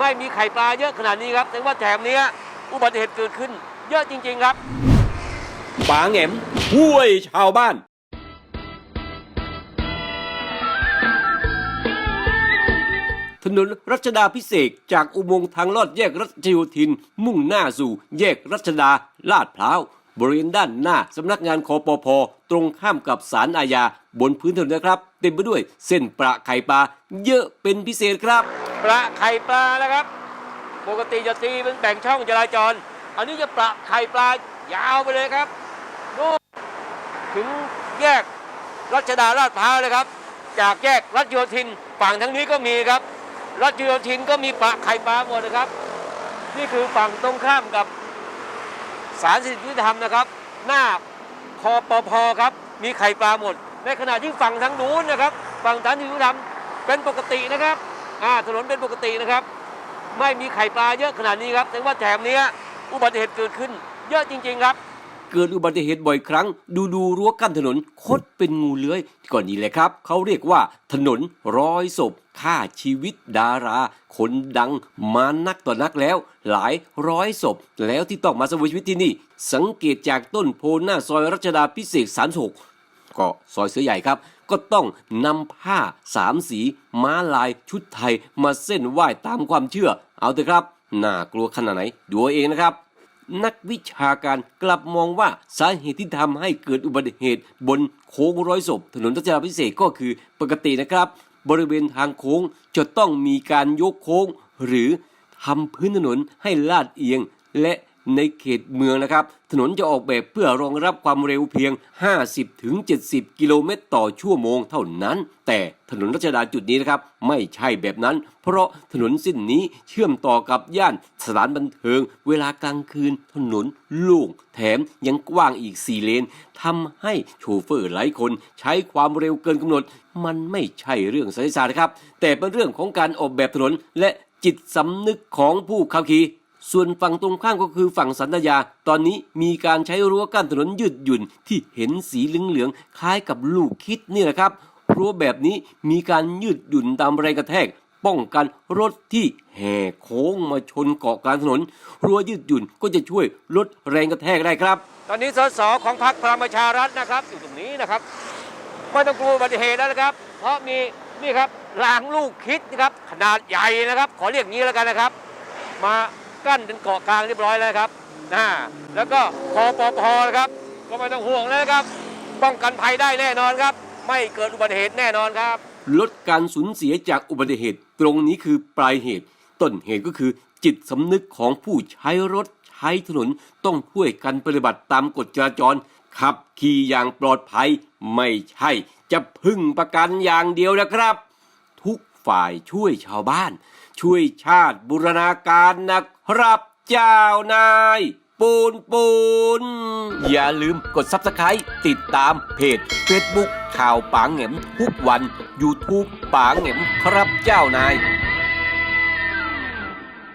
ไม่มีไข่ปลาเยอะขนาดนี้ครับแสดงว่าแถบนี้อุบัติเหตุเกิดขึ้น เยอะจริง ๆ ครับปางแหมห้วยชาวบ้านถนนรัชดาพิเศษจากอุโมงค์ทางลอดแยกรัชโยธิน มุ่งหน้าสู่แยกรัชดาลาดพร้าว บริเวณด้านหน้าสำนักงานคอปพตรงข้ามกับศาลอาญาบนพื้นถนนนะครับ เต็มไปด้วยเส้นประไข่ปลาเยอะเป็นพิเศษครับปลาไข่ปลานะครับ ปกติจะตีเป็นแบ่งช่องจราจร อันนี้จะปลาไข่ปลายาวไปเลยครับนู่นถึงแยกรัชดาลาดพร้าวเลยครับ จากแยกรัชโยธินฝั่งทางนี้ก็มีครับรัชโยธินก็มีปลาไข่ปลาหมดนะครับ นี่คือฝั่งตรงข้ามกับ สารสิทธิยุติธรรมนะครับ หน้าคอปพครับมีไข่ปลาหมด ในขณะที่ฝั่งทางนู้นนะครับฝั่งสารสิทธิยุติธรรมเป็นปกตินะครับอ่าถนนเป็นปกตินะครับ ไม่มีไข่ปลาเยอะขนาดนี้ครับแสดงว่าแถบนี้อุบัติเหตุเกิดขึ้น เยอะจริง ๆ ครับ เกิดอุบัติเหตุบ่อยครั้ง ดูดูรั้วกั้นถนนคดเป็นงูเลื้อยก่อนนี้แหละครับ เขาเรียกว่าถนนร้อยศพฆ่าชีวิตดารา คนดังมานักต่อนักแล้ว หลายร้อยศพ แล้วที่ต้องมาสวยชีวิตที่นี่ สังเกตจากต้นโพหน้าซอยรัชดาพิเศษสามหกก็ซอยเสือใหญ่ครับ ก็ต้องนำผ้าสามสี ม้าลายชุดไทยมาเส้นไหว้ตามความเชื่อ เอาเถอะครับ น่ากลัวขนาดไหนดูเอาเองนะครับ นักวิชาการกลับมองว่าสาเหตุที่ทำให้เกิดอุบัติเหตุ บนโค้งร้อยศพถนนรัชดาพิเศษกก็คือปกตินะครับ บริเวณทางโค้งจะต้องมีการยกโค้ง หรือทำพื้นถนนให้ลาดเอียง และ ในเขตเมืองนะครับ ถนนจะออกแบบเพื่อรองรับความเร็วเพียง 50-70 กิโลเมตรต่อชั่วโมงเท่านั้น แต่ถนนรัชดาจุดนี้นะครับไม่ใช่แบบนั้น เพราะถนนเส้นนี้เชื่อมต่อกับย่านสถานบันเทิง เวลากลางคืนถนนโล่งแถมยังกว้างอีก4เลนทำให้โชเฟอร์หลายคนใช้ความเร็วเกินกำหนด มันไม่ใช่เรื่องไสยศาสตร์นะครับ แต่เป็นเรื่องของการออกแบบถนนและจิตสำนึกของผู้ขับขี่ ส่วนฝั่งตรงข้ามก็คือฝั่งสันตยา ตอนนี้มีการใช้รั้วกั้นถนนยืดหยุ่นที่เห็นสีเหลืองๆคล้ายกับลูกคิดนี่แหละครับรั้วแบบนี้มีการยืดหยุ่นตามแรงกระแทก ป้องกันรถที่แห่โค้งมาชนเกาะกลางถนน รั้วยืดหยุ่นก็จะช่วยลดแรงกระแทกได้ครับ ตอนนี้สสของพรรคพลังประชารัฐนะครับอยู่ตรงนี้นะครับไม่ต้องกลัวอุบัติเหตุแล้วนะครับ เพราะมีนี่ครับรางลูกคิดนะครับขนาดใหญ่นะครับ ขอเรียกงี้แล้วกันนะครับ มา กั้นเป็นเกาะกลางเรียบร้อยแล้วครับนะแล้วก็คอปพนะครับ ก็ไม่ต้องห่วงแล้วครับ ป้องกันภัยได้แน่นอนครับ ไม่เกิดอุบัติเหตุแน่นอนครับ ลดการสูญเสียจากอุบัติเหตุ ตรงนี้คือปลายเหตุ ต้นเหตุก็คือจิตสำนึกของผู้ใช้รถใช้ถนนต้องช่วยกันปฏิบัติตามกฎจราจรขับขี่อย่างปลอดภัยไม่ใช่ จะพึ่งประกันอย่างเดียวนะครับ ทุกฝ่ายช่วยชาวบ้าน ช่วยชาติบูรณาการนะครับเจ้านาย ปูนปูน อย่าลืมกด s u b สไ r i b ์ติดตามเพจ Facebook ข่าวปางเหง็มทุกวัน YouTube ปางเหง็มครับเจ้านาย